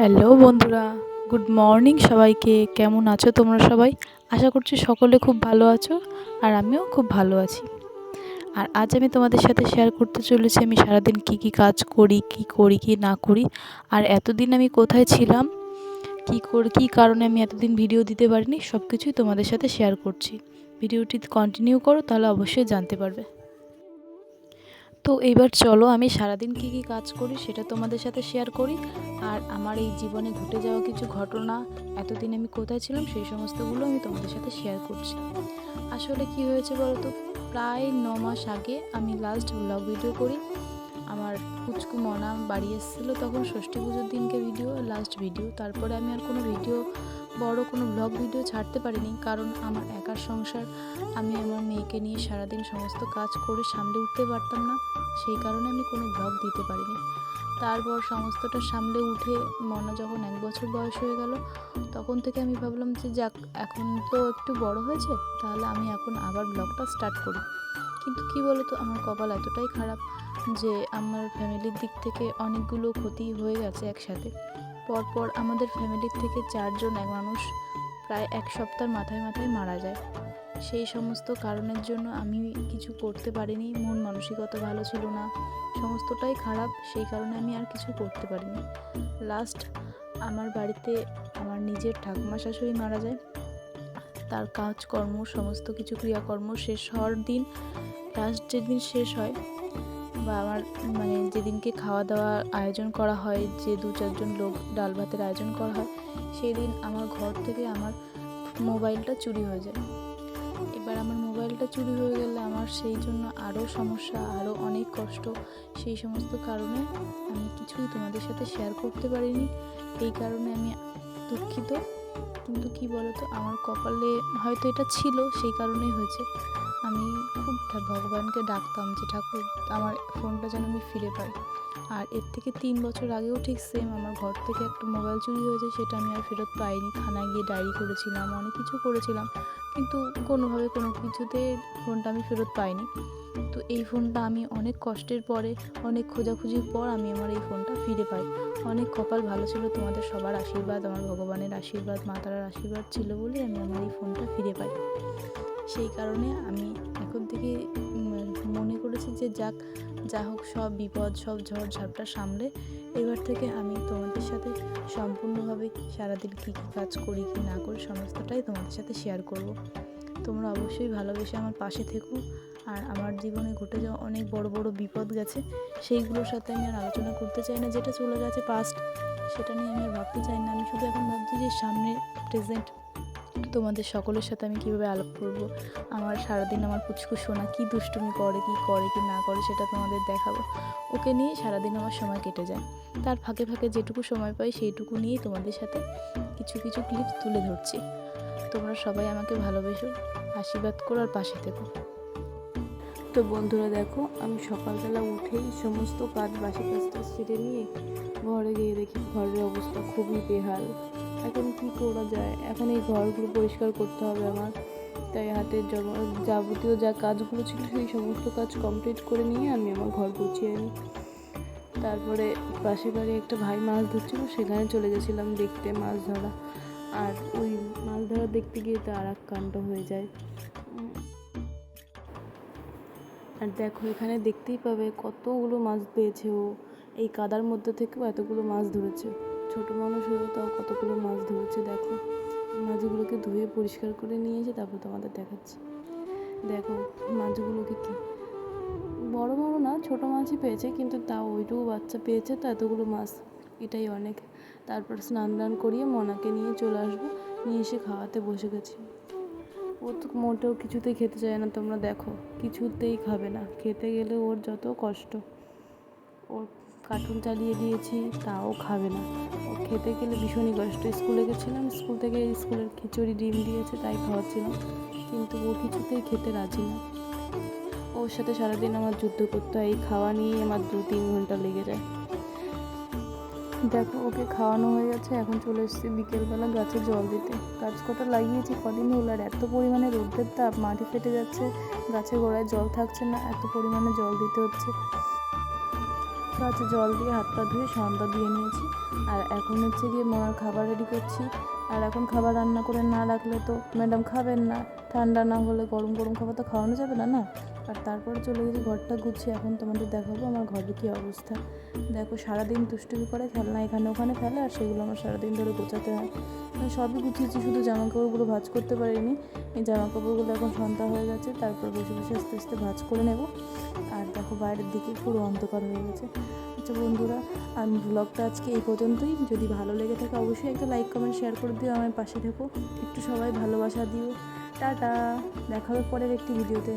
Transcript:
Hello বন্ধুরা। Good morning সবাইকে। কেমন আছো তোমরা সবাই? আশা করছি সকলে খুব ভালো আছো আর আমিও খুব ভালো আছি। আর আজ আমি তোমাদের সাথে শেয়ার করতে চলেছি আমি সারাদিন কি কি কাজ করি, কি করি, কি না করি। আর এতদিন আমি কোথায় ছিলাম, কি করে, কী কারণে আমি এতদিন ভিডিও দিতে পারিনি সব কিছুই তোমাদের সাথে শেয়ার করছি। ভিডিওটি কন্টিনিউ করো, তাহলে অবশ্যই জানতে পারবে। তো এইবার চলো, আমি সারাদিন কি কি কাজ করি সেটা তোমাদের সাথে শেয়ার করি। আর আমার এই জীবনে ঘটে যাওয়া কিছু ঘটনা, এতদিন আমি কোথায় ছিলাম সেই সমস্তগুলো আমি তোমাদের সাথে শেয়ার করছি। আসলে কি হয়েছে বলতো, প্রায় ন মাস আগে আমি লাস্ট ব্লগ ভিডিও করি। আমার কুচকু মনা বাড়ি এসেছিল তখন ষষ্ঠী পুজোর দিনকে ভিডিও লাস্ট ভিডিও তারপরে আমি আর কোনো ভিডিও বড় কোনো ব্লগ ভিডিও ছাড়তে পারিনি কারণ আমার একার সংসার। আমি আমার মেয়েকে নিয়ে সারাদিন সমস্ত কাজ করে সামলে উঠতে পারতাম না, সেই কারণে আমি কোনো ব্লগ দিতে পারিনি। তারপর সমস্তটা সামলে উঠে মনা যখন এক বছর বয়স হয়ে গেল, তখন থেকে আমি ভাবলাম যে যাক, এখন তো একটু বড় হয়েছে, তাহলে আমি এখন আবার ব্লগটা স্টার্ট করি। কিন্তু কি বলতো, আমার কপাল এতটাই খারাপ যে আমার ফ্যামিলির দিক থেকে অনেকগুলো ক্ষতি হয়ে গেছে একসাথে। পরপর আমাদের ফ্যামিলির থেকে চারজন এক মানুষ প্রায় এক সপ্তাহ মাথায় মাথায় মারা যায়। সেই সমস্ত কারণের জন্য আমি কিছু করতে পারিনি, মন মানসিকতা ভালো ছিল না, সমস্তটাই খারাপ, সেই কারণে আমি আর কিছু করতে পারিনি। লাস্ট আমার বাড়িতে আমার নিজের ঠাকুমা শাশুড়ি মারা যায়। তার কাজকর্ম, সমস্ত কিছু ক্রিয়াকর্ম শেষ হওয়ার দিন লাস্ট যেদিন শেষ হয় বা আমার মানে যেদিনকে খাওয়া দাওয়ার আয়োজন করা হয়, যে দু চারজন লোক ডাল ভাতের আয়োজন করা হয় সেই দিন আমার ঘর থেকে আমার মোবাইলটা চুরি হয়ে যায়। এবার আমার মোবাইলটা চুরি হয়ে গেলে আমার সেই জন্য আরও সমস্যা, আরও অনেক কষ্ট। সেই সমস্ত কারণে আমি কিছুই তোমাদের সাথে শেয়ার করতে পারিনি। এই কারণে আমি দুঃখিত। কিন্তু কি বলতো, আমার কপালে হয়তো এটা ছিল, সেই কারণেই হয়েছে। আমি খুব ভগবানকে ডাকতাম যে, ঠাকুর, আমার ফোনটা যেন আমি ফিরে পাই। আর এর থেকে তিন বছর আগেও ঠিক সেম আমার ঘর থেকে একটা মোবাইল চুরি হয়েছে, সেটা আমি আর ফেরত পাইনি। থানায় গিয়ে ডায়েরি করেছিলাম, অনেক কিছু করেছিলাম। কিন্তু কোনোভাবে কোনো কিছুতে ফোনটা আমি ফেরত পাইনি। তো এই ফোনটা আমি অনেক কষ্টের পরে, অনেক খোঁজাখুঁজির পর আমি আমার এই ফোনটা ফিরে পাই। অনেক কপাল ভালো ছিল তোমাদের সবার আশীর্বাদ, আমার ভগবানের আশীর্বাদ মাতারার আশীর্বাদ ছিল বলে আমি আমার এই ফোনটা ফিরে পাই। সেই কারণে আমি এখন থেকে মনে করেছি যে যাক, যা হোক সব বিপদ, সব ঝড় ঝাপটা সামলে এবার থেকে আমি তোমাদের সাথে সম্পূর্ণভাবে সারাদিন কী কী কাজ করি, কি না করি সমস্তটাই তোমাদের সাথে শেয়ার করব। তোমরা অবশ্যই ভালোবেসে আমার পাশে থেকো। আর আমার জীবনে ঘটে যাওয়া অনেক বড় বড় বিপদ গেছে, সেইগুলোর সাথে আমি আর আলোচনা করতে চাই না, যেটা চলে গেছে পাস্ট সেটা নিয়ে আমি আর ভাবতে চাই না। আমি শুধু এখন ভাবছি যে সামনে প্রেজেন্ট তোমাদের সকলের সাথে আমি কীভাবে আলাপ করব? আমার সারাদিন আমার পুচকু সোনা কী দুষ্টুমি করে, কি করে, কি না করে সেটা তোমাদের দেখাবো। ওকে নিয়ে সারাদিন আমার সময় কেটে যায়। তার ফাঁকে ফাঁকে যেটুকু সময় পাই সেইটুকু নিয়েই তোমাদের সাথে কিছু কিছু ক্লিপ তুলে ধরছি। তোমরা সবাই আমাকে ভালোবেসো, আশীর্বাদ করো আর পাশে থেকো। তো বন্ধুরা দেখো, আমি সকালবেলা উঠেই সমস্ত কাজ বাসি কাজটা সেরে নিয়ে ঘরে গিয়ে দেখি, ঘরের অবস্থা খুবই বেহাল। এখন কি করা যায়? এখন এই ঘরগুলো পরিষ্কার করতে হবে আমার। তাই হাতের যাবতীয় যা কাজগুলো ছিল সেই সমস্ত কাজ কমপ্লিট করে নিয়ে আমি আমার ঘর গুছিয়ে নিই। তারপরে পাশের বাড়ি একটা ভাই মাছ ধরছিল, সেখানে চলে গেছিলাম দেখতে মাছ ধরা। আর ওই মাছ ধরা দেখতে গিয়ে তো আর এক কাণ্ড হয়ে যায়। আর দেখো, এখানে দেখতেই পাবে কতগুলো মাছ পেয়েছে ও। এই কাদার মধ্যে থেকেও এতগুলো মাছ ধরেছে। ছোটো মানুষ হয়েও তাও কতগুলো মাছ ধরেছে, দেখো। মাছগুলোকে ধুয়ে পরিষ্কার করে নিয়ে এসে তারপর তোমাদের দেখাচ্ছি। দেখো মাছগুলোকে কি বড় বড় না, ছোট মাছই পেয়েছে, কিন্তু তাও ওইটুকু বাচ্চা পেয়েছে তো এতগুলো মাছ। এটাই অনেক। তারপর স্নান দান করিয়ে মনাকে নিয়ে চলে আসব, নিয়ে এসে খাওয়াতে বসে গেছি। ও তো মোটেও কিছুতেই খেতে চায় না, তোমরা দেখো। কিছুতেই খাবে না। খেতে গেলে ওর যত কষ্ট, ওর কার্টুন চালিয়ে দিয়েছি, তাও খাবে না। ও খেতে গেলে ভীষণই কষ্ট। স্কুলে গেছিলাম, স্কুল থেকে স্কুলের খিচুড়ি ডিম দিয়েছে, তাই খাওয়াচ্ছিলাম। কিন্তু ও কিছুতেই খেতে রাজি না। ওর সাথে সারাদিন আমার যুদ্ধ করতে হয় এই খাওয়া নিয়ে আমার দু তিন ঘণ্টা লেগে যায়। দেখো, ওকে খাওয়ানো হয়ে গেছে, এখন চলে এসেছি বিকেলবেলা গাছে জল দিতে। গাছ কটা লাগিয়েছি, কদিন হলো আর এত পরিমাণে রোদের তাপ, মাটি ফেটে যাচ্ছে, গাছের গোড়ায় জল থাকছে না, এত পরিমাণে জল দিতে হচ্ছে। আছে, জল দিয়ে হাত পা ধুয়ে সন্ধ্যা দিয়ে নিয়েছি। আর এখন হচ্ছে গিয়ে মার খাবার রেডি করছি। আর এখন খাবার রান্না করে না রাখলে তো ম্যাডাম খাবেন না। ঠান্ডা না হলে গরম গরম খাবার তো খাওয়ানো যাবে না না? আর তারপরে চলে গেছি ঘরটা গুছিয়ে, এখন তোমাদের দেখাবো আমার ঘরে কী অবস্থা। দেখো সারাদিন দুষ্টুমি করে খেলনা এখানে ওখানে ফেলে, আর সেগুলো আমার সারাদিন ধরে গোছাতে হয়। আমি সবই গুছিয়েছি, শুধু জামা কাপড়গুলো ভাঁজ করতে পারিনি। এই জামা কাপড়গুলো এখন সন্ধ্যা হয়ে গেছে, তারপর বসে বসে আস্তে আস্তে ভাজ করে নেব। আর দেখো বাইরের দিকে পুরো অন্ধকার হয়ে গেছে। আচ্ছা বন্ধুরা, আমি ব্লগটা আজকে এই পর্যন্তই। যদি ভালো লেগে থাকে অবশ্যই একটা লাইক কমেন্ট শেয়ার করে দিও, আমার পাশে থেকো। একটু সবাই ভালোবাসা দিও। টাটা, দেখা হবে পরের একটি ভিডিওতে